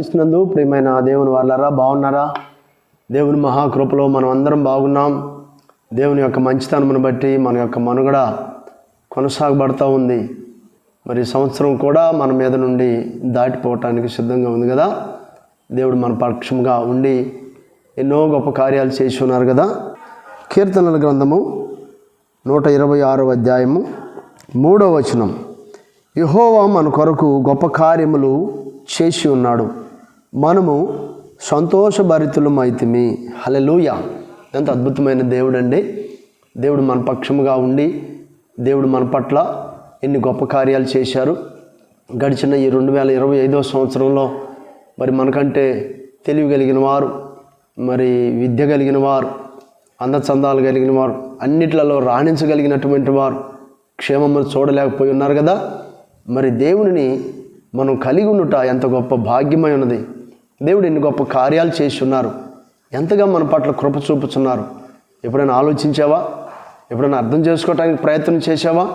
క్రీస్తునందు ప్రియమైన దేవుని వాళ్ళరా బాగున్నారా? దేవుని మహాకృపలో మనం అందరం బాగున్నాం. దేవుని యొక్క మంచితనమును బట్టి మన యొక్క మనుగడ కొనసాగబడుతూ ఉంది. మరి సంవత్సరం కూడా మన మీద నుండి దాటిపోవటానికి సిద్ధంగా ఉంది కదా? దేవుడు మన పక్షంగా ఉండి ఎన్నో గొప్ప కార్యాలు చేసి ఉన్నారు కదా? కీర్తనల గ్రంథము నూట ఇరవై ఆరో అధ్యాయము మూడో వచనం. యహోవా మన కొరకు గొప్ప కార్యములు చేసి ఉన్నాడు. మనము సంతోషభరితులమైతిమి. హలెలూయ ఎంత అద్భుతమైన దేవుడు అండి దేవుడు మన పక్షముగా ఉండి దేవుడు మన పట్ల ఎన్ని గొప్ప కార్యాలు చేశారు. గడిచిన ఈ రెండు వేల ఇరవై ఐదో సంవత్సరంలో మరి మనకంటే తెలివి కలిగిన వారు మరి విద్య కలిగిన వారు అందచందాలు కలిగిన వారు అన్నిట్లలో రాణించగలిగినటువంటి వారు క్షేమమును చూడలేకపోయి ఉన్నారు కదా. మరి దేవునిని మనం కలిగి ఉండుట ఎంత గొప్ప భాగ్యమై ఉన్నది. దేవుడు ఎన్ని గొప్ప కార్యాలు చేసి ఉన్నారు ఎంతగా మన పట్ల కృప చూపుతున్నారు? ఎప్పుడైనా ఆలోచించావా? ఎప్పుడైనా అర్థం చేసుకోవడానికి ప్రయత్నం చేశావా?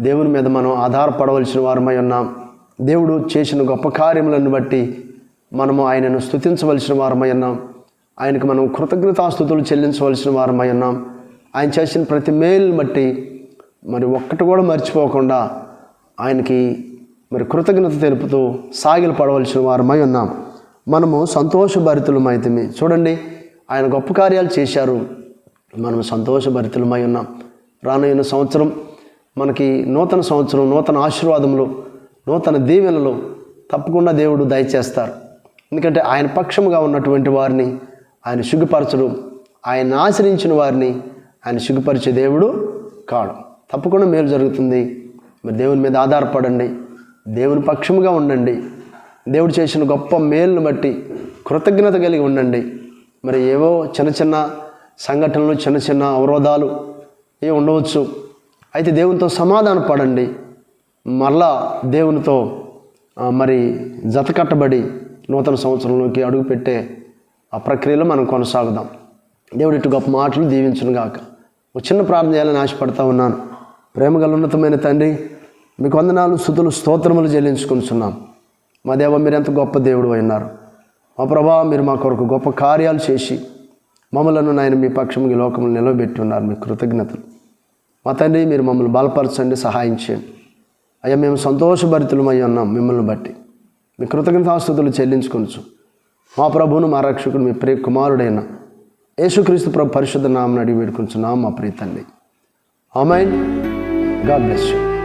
దేవుని మీద మనం ఆధారపడవలసిన వారమై ఉన్నాం. దేవుడు చేసిన గొప్ప కార్యములను బట్టి మనము ఆయనను స్తుతించవలసిన వారమై ఉన్నాం. ఆయనకు మనం కృతజ్ఞతాస్థుతులు చెల్లించవలసిన వారమై ఉన్నాం. ఆయన చేసిన ప్రతి మేలు బట్టి మరి ఒక్కటి కూడా మర్చిపోకుండా ఆయనకి మరి కృతజ్ఞత తెలుపుతూ సాగిలు పడవలసిన వారమై ఉన్నాం. మనము సంతోషభరితులమైతమే. చూడండి ఆయన గొప్ప కార్యాలు చేశారు. మనం సంతోషభరితులమై ఉన్నాం. రానున్న సంవత్సరం మనకి నూతన సంవత్సరం నూతన ఆశీర్వాదములు నూతన దీవెనలు తప్పకుండా దేవుడు దయచేస్తారు. ఎందుకంటే ఆయన పక్షముగా ఉన్నటువంటి వారిని ఆయన సిగ్గుపరచడు ఆయన ఆశ్రయించిన వారిని ఆయన సిగ్గుపరిచే దేవుడు కాడు. తప్పకుండా మేలు జరుగుతుంది. మరి దేవుని మీద ఆధారపడండి. దేవుని పక్షముగా ఉండండి. దేవుడు చేసిన గొప్ప మేలును బట్టి కృతజ్ఞత కలిగి ఉండండి. మరి ఏవో చిన్న చిన్న సంఘటనలు చిన్న చిన్న అవరోధాలు ఏ ఉండవచ్చు. అయితే దేవునితో సమాధాన పడండి. మళ్ళా దేవునితో మరి జతకట్టబడి నూతన సంవత్సరంలోకి అడుగుపెట్టే ఆ ప్రక్రియలో మనం కొనసాగుదాం. దేవుడి ఇటు గొప్ప మాటలు దీవించును గాక. ఒక చిన్న ప్రార్థన చేయాలని ఆశపడతా ఉన్నాను. ప్రేమగల ఉన్నతమైన తండ్రి మీకు వందనాలు సుతులు స్తోత్రములు చెల్లించుకుంటున్నాం. మా దేవ మీరు ఎంత గొప్ప దేవుడు అయినారు. మా ప్రభా మీరు మా కొరకు గొప్ప కార్యాలు చేసి మమ్మలను నాయన మీ పక్షం ఈ లోకములు నిలవబెట్టి ఉన్నారు మీ కృతజ్ఞతలు. మా తండ్రి మీరు మమ్మల్ని బలపరచండి సహాయం చేయండి. అయ్యా మేము సంతోషభరితులమై ఉన్నాం మిమ్మల్ని బట్టి. మీ కృతజ్ఞతాస్తుతులు చెల్లించుకొనచ్చు మా ప్రభువును మా రక్షకుడు మీ ప్రియ కుమారుడైన యేసుక్రీస్తు ప్రభు పరిశుద్ధ నామని అడిగి పెట్టుకుంటున్నాం మా ప్రియ తండ్రి. ఆమెన్. God bless you.